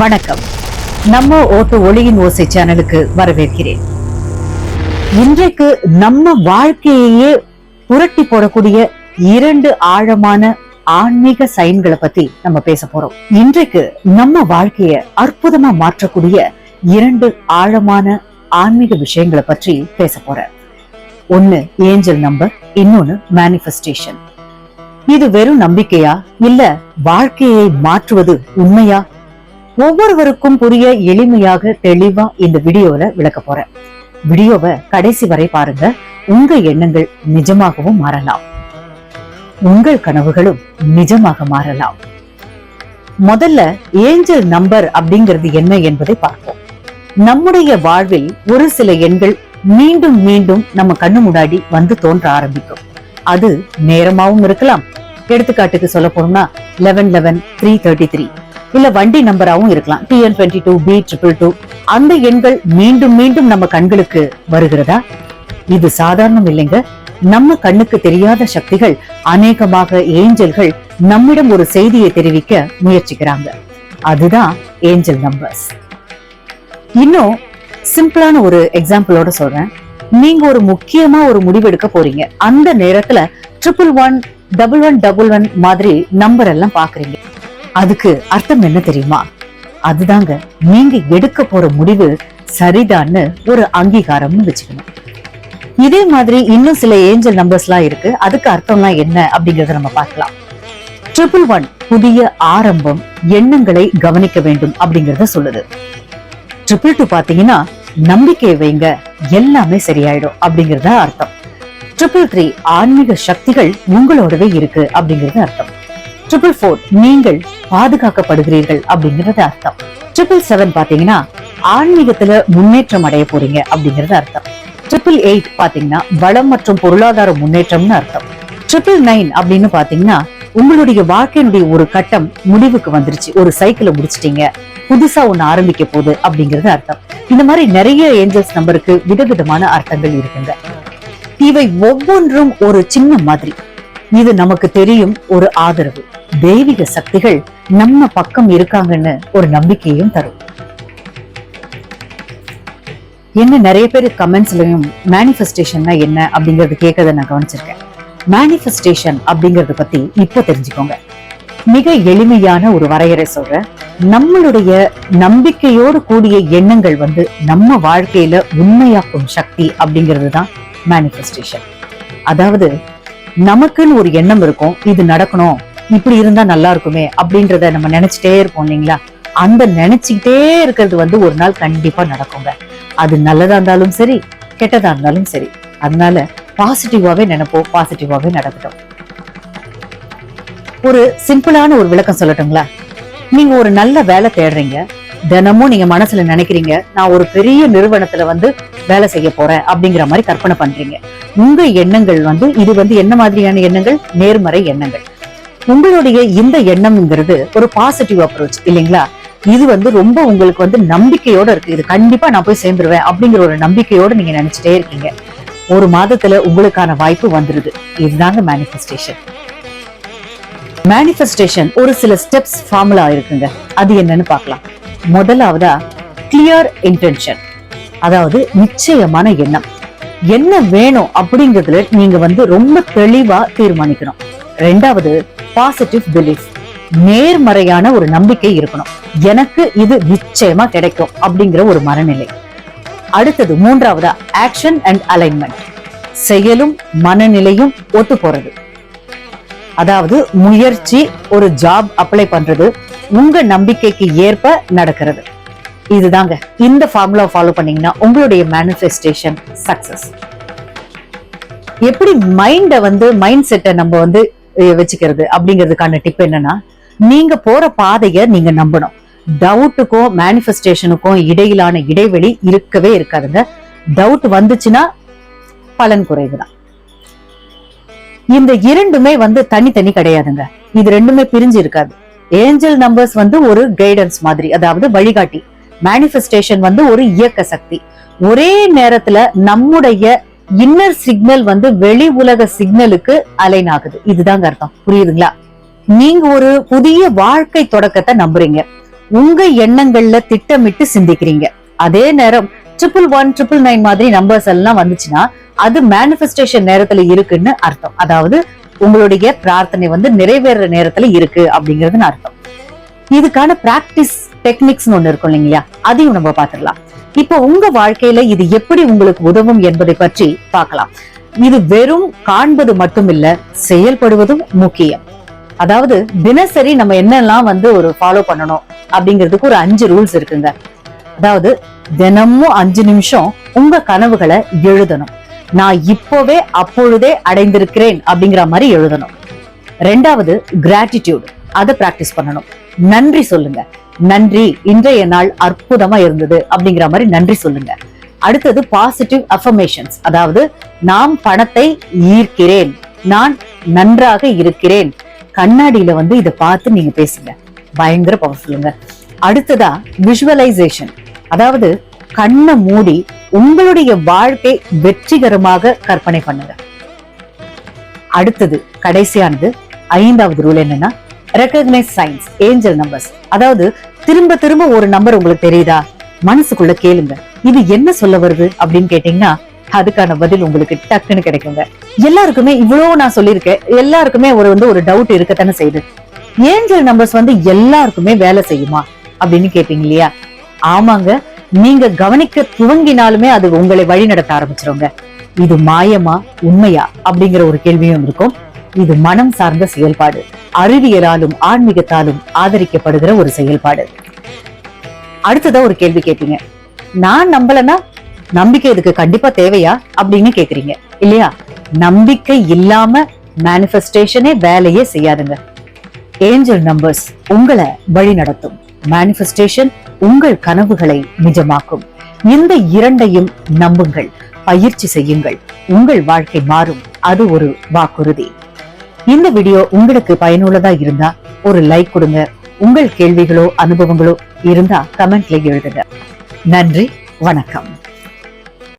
வணக்கம். நம்ம ஓட்டு ஒளியின் ஓசை சேனலுக்கு வரவேற்கிறேன். இன்றைக்கு நம்ம வாழ்க்கையையே புரட்டி போடக்கூடிய இரண்டு ஆழமான ஆன்மீக சைன்களை பத்தி நம்ம பேச போறோம். இன்றைக்கு நம்ம வாழ்க்கைய அற்புதமா மாற்றக்கூடிய இரண்டு ஆழமான ஆன்மீக விஷயங்களை பற்றி பேச போறேன் ஒன்னு ஏஞ்சல் நம்பர் இன்னொன்னு மேனிஃபெஸ்டேஷன் இது வெறும் நம்பிக்கையா இல்ல வாழ்க்கையை மாற்றுவது உண்மையா ஒவ்வொருவருக்கும் புரிய எளிமையாக தெளிவா இந்த வீடியோல விளக்க போறேன். வீடியோவை கடைசி வரை பாருங்க. உங்க எண்ணங்கள் நிஜமாகவும் மாறலாம். உங்கள் கனவுகளும் நிஜமாக மாறலாம். முதல்ல ஏஞ்சல் நம்பர் அப்படிங்கிறது என்ன என்பதை பார்ப்போம். நம்முடைய வாழ்வில் ஒரு சில எண்கள் மீண்டும் மீண்டும் நம்ம கண்ணு முன்னாடி வந்து தோன்ற ஆரம்பிக்கும். அது நேரமாவும் இருக்கலாம். எடுத்துக்காட்டுக்கு சொல்ல போனோம்னா eleven eleven three thirty three இல்ல வண்டி நம்பராவும் இருக்கலாம். TN twenty two B triple two அந்த எண்கள் மீண்டும் மீண்டும் நம்ம கண்களுக்கு வருகிறதா? இது சாதாரணம் இல்லைங்க. நம்ம கண்ணுக்கு தெரியாத சக்திகள் அநேகமாக ஏஞ்சல்கள் நம்மிடம் ஒரு செய்தியை தெரிவிக்க முயற்சிக்கிறாங்க. அதுதான் ஏஞ்சல் நம்பர்ஸ் இன்னும் சிம்பிளான ஒரு எக்ஸாம்பிளோட சொல்றேன். நீங்க ஒரு முக்கியமா ஒரு முடிவு எடுக்க போறீங்க. அந்த நேரத்துல triple one double one double one மாதிரி நம்பர் எல்லாம் பாக்குறீங்க. அதுக்கு அர்த்தம் என்ன தெரியுமா? அதுதாங்க நீங்க எடுக்க போற முடிவு சரிதான்னு ஒரு அங்கீகாரம்னு வச்சுக்கணும். இதே மாதிரி இன்னும் சில ஏஞ்சல் நம்பர்ஸ்லாம் இருக்கு. அதுக்கு அர்த்தம்லாம் என்ன அப்படிங்கறத நம்ம பார்க்கலாம். ட்ரிபிள் ஒன் புதிய ஆரம்பம் எண்ணங்களை கவனிக்க வேண்டும் அப்படிங்கறத சொல்லுது. ட்ரிபிள் டூ பாத்தீங்கன்னா நம்பிக்கையை வைங்க எல்லாமே சரியாயிடும் அப்படிங்கறத அர்த்தம். ட்ரிபிள் த்ரீ ஆன்மீக சக்திகள் உங்களோடவே இருக்கு அப்படிங்கறது அர்த்தம். ட்ரிபிள் ஃபோர் நீங்கள் பாதுகாக்கப்படுகிறீர்கள் அப்படிங்கறது அர்த்தம். ட்ரிபிள் செவன் பாத்தீங்கன்னா ஆன்மீகத்துல முன்னேற்றம் அடைய போறீங்க அப்படிங்கறது அர்த்தம். ட்ரிபிள் எயிட் பாத்தீங்கன்னா வளம் மற்றும் பொருளாதார முன்னேற்றம்னு அர்த்தம். ட்ரிபிள் நைன் அப்படின்னு பாத்தீங்கன்னா உங்களுடைய வாழ்க்கையினுடைய ஒரு கட்டம் முடிவுக்கு வந்துருச்சு. ஒரு சைக்கிளை முடிச்சிட்டீங்க. புதுசா ஒண்ணு ஆரம்பிக்க போகுது அப்படிங்கறது அர்த்தம். இந்த மாதிரி நிறைய ஏஞ்சல்ஸ் நம்பருக்கு விதவிதமான அர்த்தங்கள் இருக்குங்க இவை ஒவ்வொன்றும் ஒரு சின்ன மாதிரி. இது நமக்கு தெரியும் ஒரு ஆதரவு. தெய்வீக சக்திகள் நம்ம பக்கம் இருக்காங்கன்னு ஒரு நம்பிக்கையும் தரும். என்ன நிறைய பேர் கமெண்ட்ஸ்லயும் மேனிஃபெஸ்டேஷன்னா என்ன அப்படிங்கறது கேட்கறத நான் கவனிச்சிருக்கேன். மேனிஃபெஸ்டேஷன் அப்படிங்கறத பத்தி இப்ப தெரிஞ்சுக்கோங்க. மிக எளிமையான ஒரு வரையறை சொல்றேன். நம்மளுடைய நம்பிக்கையோடு கூடிய எண்ணங்கள் வந்து நம்ம வாழ்க்கையில உண்மையாக்கும் சக்தி அப்படிங்கிறது தான் மேனிஃபெஸ்டேஷன் அதாவது நமக்குன்னு ஒரு எண்ணம் இருக்கும். இது நடக்கணும். இப்படி இருந்தா நல்லா இருக்குமே அப்படின்றத நம்ம நினைச்சிட்டே இருப்போம் இல்லைங்களா? அந்த நினைச்சுக்கிட்டே இருக்கிறது வந்து ஒரு நாள் கண்டிப்பா நடக்குங்க. அது நல்லதா இருந்தாலும் சரி கெட்டதா இருந்தாலும் சரி. அதனால பாசிட்டிவாவே நினைப்போம் பாசிட்டிவாவே நடக்கட்டும். ஒரு சிம்பிளான ஒரு விளக்கம் சொல்லட்டுங்களா? நீங்க ஒரு நல்ல வேலை தேடுறீங்க. தினமும் நீங்க மனசுல நினைக்கிறீங்க நான் ஒரு பெரிய நிறுவனத்துல வந்து வேலை செய்ய போறேன் அப்படிங்கிற மாதிரி கற்பனை பண்றீங்க. உங்க எண்ணங்கள் வந்து இது வந்து என்ன மாதிரியான எண்ணங்கள்? நேர்மறை எண்ணங்கள். உங்களுடைய இந்த எண்ணம்ங்கிறது ஒரு பாசிட்டிவ் அப்ரோச் இல்லைங்களா? இது வந்து ரொம்ப உங்களுக்கு வந்து நம்பிக்கையோட இருக்கு. இது கண்டிப்பா நான் போய் சேர்ந்துருவேன் அப்படிங்கிற ஒரு நம்பிக்கையோட நீங்க நினைச்சிட்டே இருக்கீங்க. ஒரு மாதத்துல உங்களுக்கான வாய்ப்பு வந்துருது. இதுதாங்க மேனிஃபெஸ்டேஷன் மேனிஃபெஸ்டேஷன் ஒரு சில ஸ்டெப்ஸ் ஃபார்முலா இருக்குங்க. அது என்னன்னு பார்க்கலாம். முதலாவதா கிளியர் இன்டென்ஷன் அதாவது நிச்சயமான எண்ணம். என்ன வேணும் அப்படிங்கிறதுல நீங்க வந்து ரொம்ப தெளிவா தீர்மானிக்கணும். ரெண்டாவது பாசிட்டிவ் பிலீஃப் நேர்மறையான ஒரு நம்பிக்கை இருக்கணும். எனக்கு இது நிச்சயமா கிடைக்கும் அப்படிங்கிற ஒரு மனநிலை. அடுத்தது மூன்றாவதா ஆக்ஷன் அண்ட் அலைன்மெண்ட் செயலும் மனநிலையும் ஒத்து போறது. அதாவது முயற்சி ஒரு ஜாப் அப்ளை பண்றது உங்க நம்பிக்கைக்கு ஏற்ப நடக்கிறது. இதுதாங்க. இந்த ஃபார்முலா ஃபாலோ பண்ணீங்கன்னா உங்களுடைய மேனிஃபெஸ்டேஷன் சக்சஸ் எப்படி மைண்டை வந்து மைண்ட் செட்டை நம்ம வந்து வச்சுக்கிறது அப்படிங்கிறதுக்கான டிப் என்னன்னா நீங்க போற பாதையை நீங்க நம்பணும். டவுட்டுக்கும் மேனிஃபெஸ்டேஷனுக்கும் இடையிலான இடைவெளி இருக்கவே இருக்காதுங்க. டவுட் வந்துச்சுன்னா பலன் குறைவு தான் இந்த இரண்டுமே வந்து தனித்தனி கிடையாதுங்க. இது ரெண்டுமே பிரிஞ்சு இருக்காது. ஏஞ்சல் நம்பர்ஸ் வந்து ஒரு கைடன்ஸ் மாதிரி அதாவது வழிகாட்டி. மேனிஃபெஸ்டேஷன் வந்து ஒரு இயக்க சக்தி. ஒரே நேரத்துல நம்முடைய இன்னர் சிக்னல் வந்து வெளி உலக சிக்னலுக்கு அலைன் ஆகுது. இதுதாங்க அர்த்தம். புரியுதுங்களா? நீங்க ஒரு புதிய வாழ்க்கை தொடக்கத்தை நம்புறீங்க. உங்க எண்ணங்கள்ல திட்டமிட்டு சிந்திக்கிறீங்க. அதே நேரம் ட்ரிபிள் ஒன் ட்ரிபிள் நைன் மாதிரி நம்பர்ஸ் எல்லாம் வந்துச்சுன்னா அது மேனிஃபெஸ்டேஷன் நேரத்துல இருக்குன்னு அர்த்தம். அதாவது உங்களுடைய பிரார்த்தனை வந்து நிறைவேற நேரத்துல இருக்கு அப்படிங்கறதுன்னு அர்த்தம். இதுக்கான பிராக்டிஸ் டெக்னிக்ஸ் ஒண்ணு இருக்கும் இல்லைங்களா? அதையும் நம்ம பாத்துடலாம் இப்போ உங்க வாழ்க்கையில இது எப்படி உங்களுக்கு உதவும் என்பதை பற்றி பார்க்கலாம். இது வெறும் காண்பது மட்டும் இல்ல செயல்படுவதும் முக்கியம். அதாவது தினசரி நம்ம என்னெல்லாம் வந்து ஒரு ஃபாலோ பண்ணணும் அப்படிங்கிறதுக்கு ஒரு அஞ்சு ரூல்ஸ் இருக்குங்க. அதாவது தினமும் அஞ்சு நிமிஷம் உங்க கனவுகளை எழுதணும். நான் இப்போவே அப்பொழுதே அடைந்திருக்கிறேன் அப்படிங்கிற மாதிரி எழுதணும். ரெண்டாவது கிராட்டிடியூட் அதை பிராக்டிஸ் பண்ணணும். நன்றி சொல்லுங்க. நன்றி இன்றைய நாள் அற்புதமா இருந்தது அப்படிங்கிற மாதிரி நன்றி சொல்லுங்க. அடுத்தது பாசிட்டிவ் அஃபர்மேஷன்ஸ் அதாவது நாம் பணத்தை ஈர்க்கிறேன். நான் நன்றாக இருக்கிறேன். கண்ணாடியில வந்து இதை பார்த்து நீங்க பேசுங்க. பயங்கர பவர்ஃபுல்லுங்க அடுத்ததா விஷுவலைசேஷன் அதாவது கண்ணை மூடி உங்களுடைய வாழ்க்கை வெற்றிகரமாக கற்பனை பண்ணுங்க. அடுத்தது கடைசியானது ஐந்தாவது ரூல் என்னன்னா ரெக்கக்னைஸ் சைன்ஸ் ஏஞ்சல் நம்பர்ஸ் அதாவது திரும்ப திரும்ப ஒரு நம்பர் உங்களுக்கு தெரியுதா? மனசுக்குள்ள கேளுங்க. இது என்ன சொல்ல வருது அப்படின்னு கேட்டீங்கன்னா அதுக்கான பதில் உங்களுக்கு டக்குன்னு கிடைக்குங்க. எல்லாருக்குமே இவ்வளவு நான் சொல்லியிருக்கேன். எல்லாருக்குமே ஒரு வந்து ஒரு டவுட் இருக்கத்தானே செய்யுது. ஏஞ்சல் நம்பர்ஸ் வந்து எல்லாருக்குமே வேலை செய்யுமா? அப்படின்னு கேட்பீங்க இல்லையா? ஆமாங்க. நீங்க கவனிக்க துவங்கினாலுமே அது உங்களை வழி நடத்த ஆரம்பிச்சிருங்க. இது மாயமா உண்மையா? அப்படிங்கிற ஒரு கேள்வியும் இருக்கும். இது மனம் சார்ந்த செயல்பாடு. அறிவியலாலும் ஆன்மீகத்தாலும் ஆதரிக்கப்படுகிற ஒரு செயல்பாடு. அடுத்ததா ஒரு கேள்வி கேட்பீங்க நான் நம்பலன்னா நம்பிக்கை இதுக்கு கண்டிப்பா தேவையா அப்படின்னு கேக்குறீங்க. இல்லையா? நம்பிக்கை இல்லாம மேனிஃபெஸ்டேஷனே வேலையே செய்யாதுங்க. ஏஞ்சல் நம்பர்ஸ் உங்களை வழி நடத்தும். மேனிஃபெஸ்டேஷன் உங்கள் கனவுகளை நிஜமாக்கும். இந்த இரண்டையும் நம்புங்கள் பயிற்சி செய்யுங்கள். உங்கள் வாழ்க்கை மாறும். அது ஒரு வாக்குறுதி. இந்த வீடியோ உங்களுக்கு பயனுள்ளதா இருந்தா ஒரு லைக் கொடுங்க. உங்கள் கேள்விகளோ அனுபவங்களோ இருந்தா கமெண்ட்ல எழுதுங்க. நன்றி வணக்கம்.